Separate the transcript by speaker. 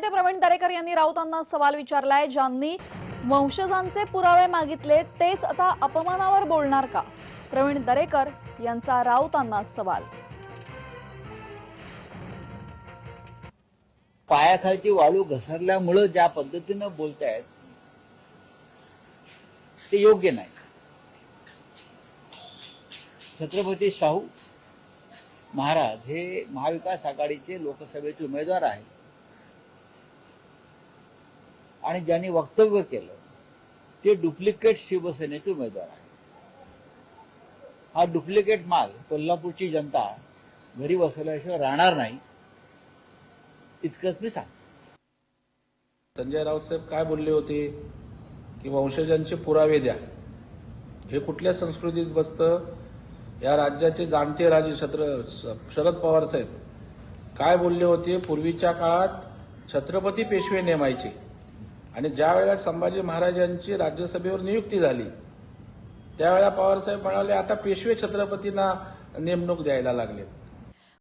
Speaker 1: नेते प्रवीण दरेकर यांनी राऊतांना सवाल विचारलाय ज्यांनी वंशजांचे पुरावे मागितले तेच आता अपमानावर बोलणार का? प्रवीण दरेकर यांचा राऊतांना सवाल.
Speaker 2: पायाखालची वाळू घसरल्यामुळं ज्या पद्धतीनं बोलतायत ते योग्य नाही. छत्रपती शाहू महाराज हे महाविकास आघाडीचे लोकसभेचे उमेदवार आहेत. आणि ज्यांनी वक्तव्य केलं ते डुप्लिकेट शिवसेनेचे उमेदवार आहे हा डुप्लिकेट माल कोल्हापूरची जनता घरी बसवल्याशिवाय राहणार नाही इतकंच मी सांग
Speaker 3: संजय राऊत साहेब काय बोलले होते? की वंशजांचे पुरावे द्या. हे कुठल्या संस्कृतीत बसतं? या राज्याचे जाणते राजे छत्र शरद पवार साहेब. काय बोलले होते? पूर्वीच्या काळात छत्रपती पेशवे नेमायचे. आणि ज्या वेळेला संभाजी महाराजांची राज्यसभेवर नियुक्ती झाली त्यावेळेला पवारसाहेब म्हणाले आता पेशवे छत्रपतींना नेमणूक द्यायला लागले